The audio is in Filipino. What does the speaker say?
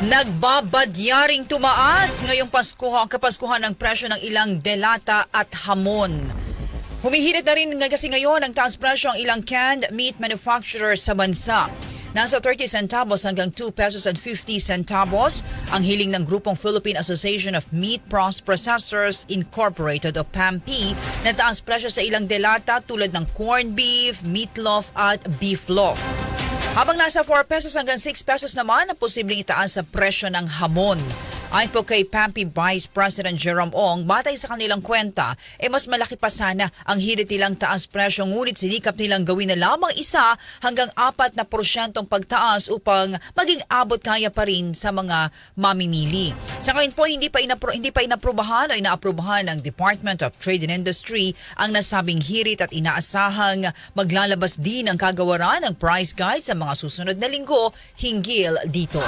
Nagbabadyaring tumaas ngayong Pasko ang kapaskuhan ng presyo ng ilang delata at hamon. Humihirit na rin kasi ngayon ang taas presyo ang ilang canned meat manufacturers sa bansa. Nasa 30 centavos hanggang 2 pesos and 50 centavos ang hiling ng grupong Philippine Association of Meat Processors Incorporated o PAMP na taas presyo sa ilang delata tulad ng corned beef, meatloaf at beef loaf. Habang nasa 4 pesos hanggang 6 pesos naman ang posibleng itaas sa presyo ng hamon. Ayon po kay Pampi Vice President Jerome Ong, batay sa kanilang kwenta, eh mas malaki pa sana ang hirit nilang taas presyo ngunit sinikap nilang gawin na lamang isa hanggang apat na porsyentong pagtaas upang maging abot kaya pa rin sa mga mamimili. Sa ngayon po, hindi pa, inapro, hindi pa inaprubahan o inaaprubahan ng Department of Trade and Industry ang nasabing hirit at inaasahang maglalabas din ang kagawaran ng price guide sa mga susunod na linggo hinggil dito.